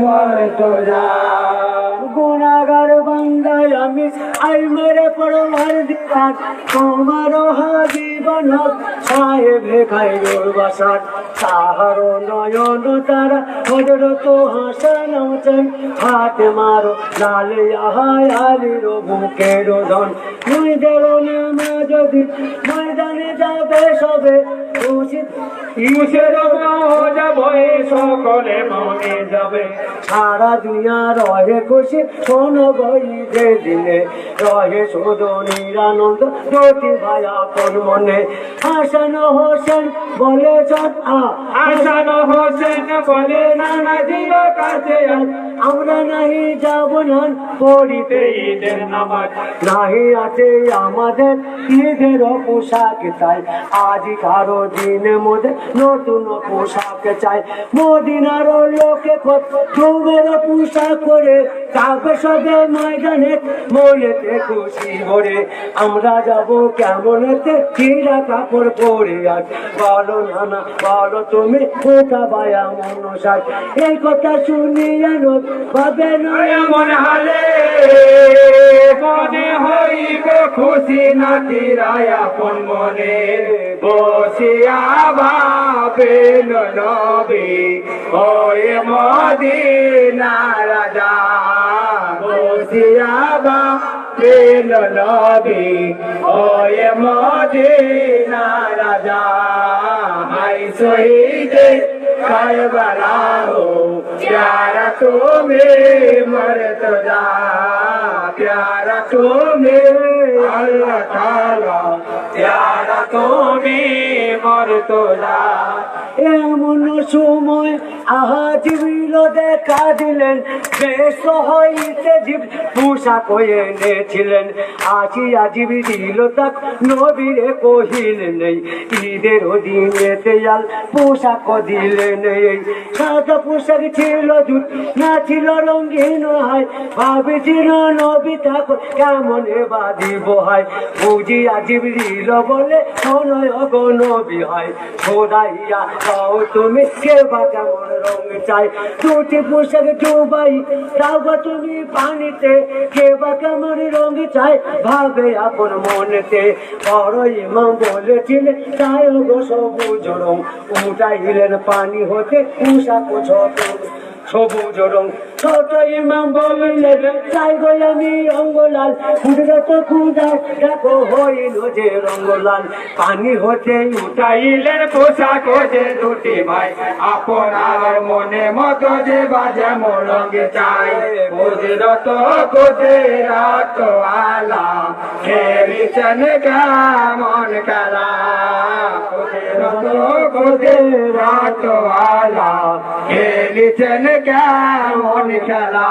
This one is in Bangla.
মোর তো গুণাগার বান্দায় আমি আই মেরে পরমার দিবান তোমার জীবন সাহেব খাইর বাসান তাহার নয়ন তারা হজরত হাসান হোসেন হাত মারো লালে আহায় আলির বুকের ধন। তুই দেরো নামা যদি ময়দানে যাবে সবে সারা দুনিয়া রহে খুশি শোন বই। যে দিনে রহে শুধু নিরানন্দ জ্যোতি ভায়া কোন মনে হাসান হোসেন বলে হাসান হোসেন বলে, নানা দিন কাছে। আমরা নাহি যাব না পড়িতে ঈদের নামাজ। নাহি আছে আমাদের ঈদের পোশাক চাই। আজ কারও দিনের মধ্যে নতুন পোশাক চাই। মদিনার লোকে চুমের পোশাক করে যাবে সবে ময়দানে, মনেতে খুশি ভরে। আমরা যাব কেমনেতে চিরা কাপড় পরে আজ। বলো নানা, বলো তুমি কোথা বায়া মনসার। এই কথা শুনিয়া নোট পাবে এমন হালে, মনে হইবে খুশি নাকি রায়া কোন মনে। বসিয়া ভাবেন নবী ওয়ে মদিনা রাজা। বসিয়া ভাবেন নবী ওয়ে মদিনা রাজা। হাই শহীদে खाए बनाओ प्यारा तुम्हें मरत जा प्यारा तुम्हें अल्लाह ताला प्यारा तुम्हें কর তোরা এমন সময় আহাজ বিল দেখা দিলেন, বেশ হইতে জীব পোশাক হয়ে এনেছিলেন। আজি আজিবি দিল তাক নবীরে কহিলেন নেই, ঈদের দিনে তেয়াল পোশাক দিলেন এই সাদা পোশাক ছিল দূর না ছিল রঙিন হয়। ভাবিছিল নবী ঠাকুর কেমন এবার দিব হয়। বুঝি আজিবি দিল বলে কোন নবী হয় ঘোড়াইয়া তাও তুমি, কে বা কেমন রং চাই দুটি পোশাক ডুবাই তাও বা তুমি পানিতে কেবা কেমন রং চাই ভাবে আপন মনেতে বড় ইমাম বলেছিলেন তাই গো সবুজ রং, উঠাইলেন পানি হতে উষা ছোট সবুজ রং ছোট ইমাম বললেন তাই গো আমি রঙ্গলাল কুদরত খুদার দেখো হইল যে রঙ্গলাল। পানি হতে উঠাই পোশাক যে দুটি ভাই, আপনার মনে মতো যে বাজে মরঙ্গে চাই। বুঝরত কোদে রাত আলা খেলিছেন কেমন খেলা খেলিছেন কেমন খেলা